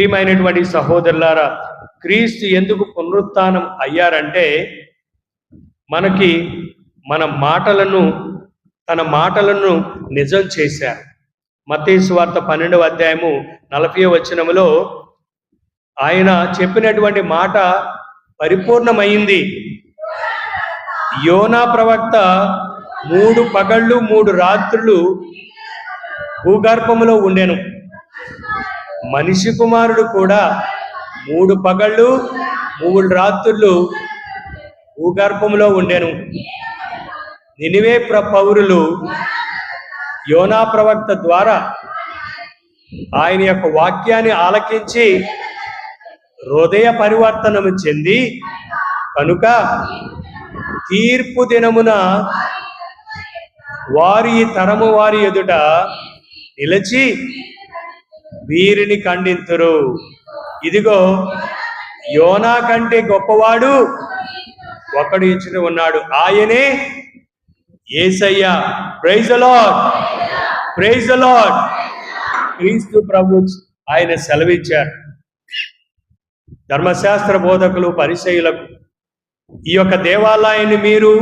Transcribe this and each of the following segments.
ప్రియమైనటువంటి సహోదరులారా క్రీస్తు ఎందుకు పునరుత్నం అయ్యారంటే మనకి మన మాటలను తన మాటలను నిజం చేశారు. మతేసు వార్త పన్నెండవ అధ్యాయము నలభై వచనములో ఆయన చెప్పినటువంటి మాట పరిపూర్ణమైంది. యోనా ప్రవక్త మూడు పగళ్ళు మూడు రాత్రులు భూగర్భములో ఉండెను. మనిషి కుమారుడు కూడా మూడు పగళ్ళు మూడు రాత్రులు భూగర్భంలో ఉండెను. నినివే ప్ర పౌరులు యోనా ప్రవక్త ద్వారా ఆయన యొక్క వాక్యాన్ని ఆలకించి హృదయ పరివర్తనము చెంది కనుక తీర్పు దినమున వారి తరము వారి ఎదుట నిలిచి వీరిని ఖండింతురు. ఇదిగో యోనా కంటే గొప్పవాడు ఒకడు ఇచ్చిన ఉన్నాడు. ఆయనే ఏసయ్య. ప్రైజ్ అలాడ్ ప్రైజ్ అలాడ్ క్రీస్తు ప్రభు ఆయన సెలవిచ్చారు. ధర్మశాస్త్ర బోధకులు పరిచయులకు ఈ యొక్క దేవాలయాన్ని మీరు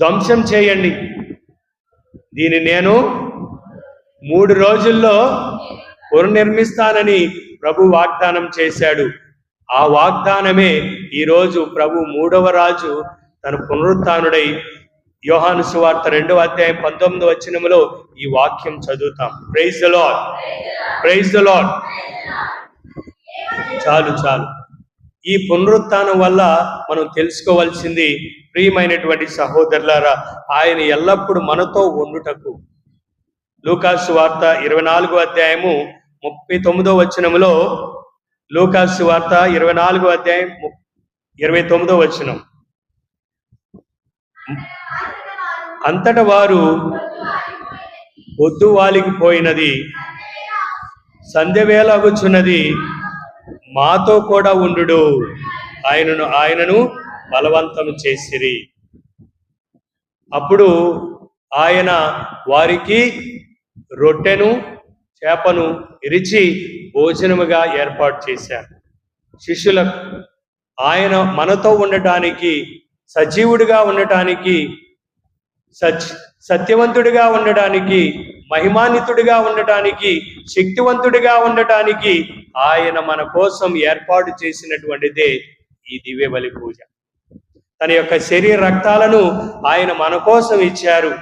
ధ్వంసం చేయండి. దీన్ని నేను మూడు రోజుల్లో పునర్నిర్మిస్తానని ప్రభు వాగ్దానం చేశాడు. ఆ వాగ్దానమే ఈరోజు ప్రభు మూడవ రాజు తన పునరుత్డై యోహాను సువార్త రెండవ అధ్యాయం పంతొమ్మిది వచనములో ఈ వాక్యం చదువుతాం. Praise the lord praise the lord చాలు చాలు. ఈ పునరుత్నం వల్ల మనం తెలుసుకోవాల్సింది ప్రియమైనటువంటి సహోదరులారా ఆయన ఎల్లప్పుడూ మనతో ఉండుటకు లూకాసు వార్త ఇరవై నాలుగో అధ్యాయము ముప్పై తొమ్మిదో వచనములో లూకాసు వార్త ఇరవై నాలుగో అధ్యాయం ము- ఇరవై తొమ్మిదో వచనం. అంతట వారు పొద్దు వాలికి పోయినది సంధ్యవేళ అగుచున్నది మాతో కూడా ఉండు ఆయనను ఆయనను బలవంతం చేసిరి. అప్పుడు ఆయన వారికి రొట్టెను చేపను ఇరిచి భోజనముగా ఏర్పాటు చేశారు. శిష్యులకు ఆయన మనతో ఉండటానికి సజీవుడిగా ఉండటానికి సచ్ సత్యవంతుడిగా ఉండటానికి మహిమాన్వితుడిగా ఉండటానికి శక్తివంతుడిగా ఉండటానికి ఆయన మన కోసం ఏర్పాటు చేసినటువంటిదే ఈ దివ్య బలి పూజ. తన యొక్క శరీర రక్తాలను ఆయన మన కోసం ఇచ్చారు.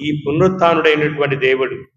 ఈ పునరుత్డైనటువంటి దేవుడు